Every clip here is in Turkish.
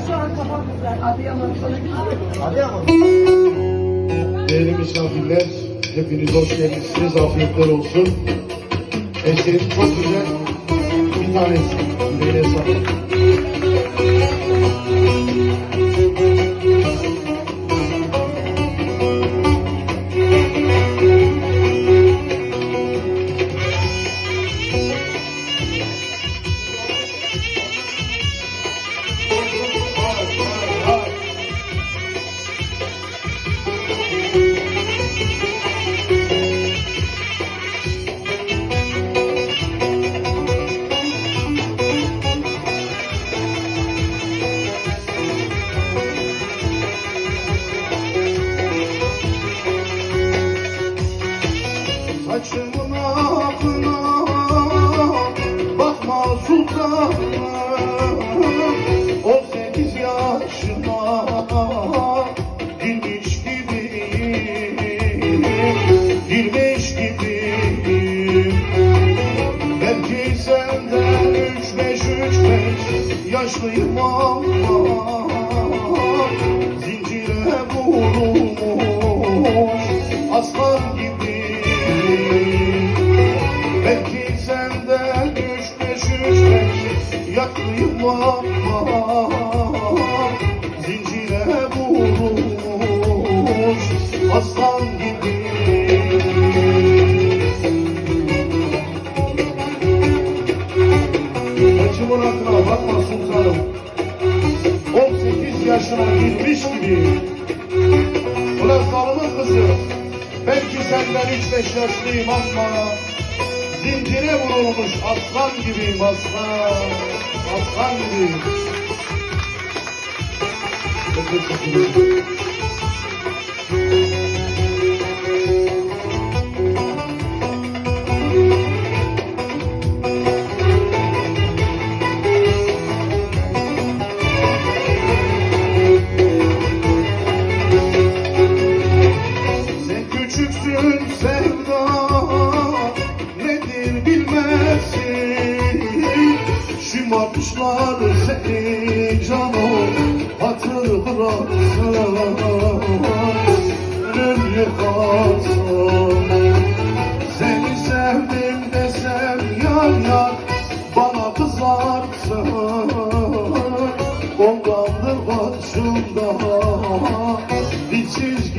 Şu an kafam güzel. Adıyaman sana. Adıyaman. Değerli misafirler, hepiniz hoş gelmişsiniz. Afiyetler olsun. Eserin çok güzel bir tanesi. Yüreğine sağlık. Saçımın akına bakma sultanım. On sekiz yaşına girmiş gibiyim Girmiş gibiyim. Belki üç beş üç beş yaşlıyım ama ama Zincire vurulmuş aslan gibi. Saçımın aklına bakma sultanım. 18 yaşına girmiş gibi. Ulan zalimin kızı. Belki senden üç beş ama Zincire vurulmuş aslan gibiyim aslan Aslan ederim. Şımartmışlar seni canım hatır bıraksın Ölüm yıkarsın Seni sevdim desem yar yar bana kızarsın. Ondandır karşımda ditsiz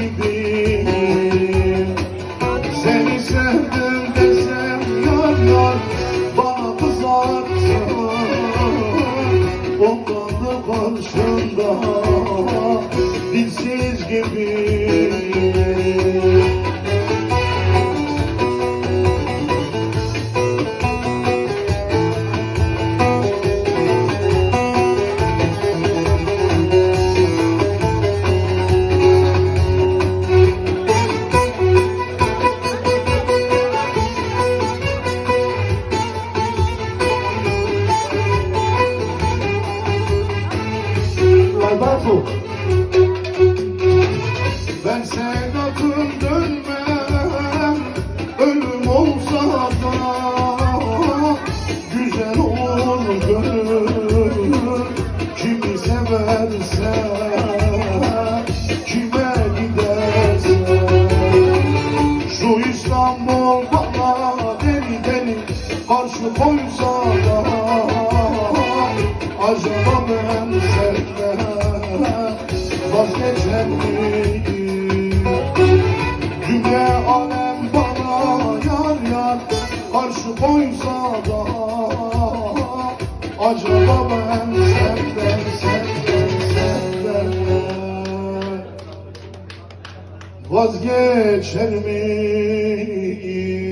gibiyim Alberto. Ben sevdatım dönmem. Ölüm olsa da Güzel olur gönül. Kimi Kime giderse. Şu İstanbul bana deli deli Karşı koysa da Acaba ben senden vazgeçer miyim? Dünya alem bana yar yar karşı koysa da Acaba ben senden senden senden vazgeçer miyim?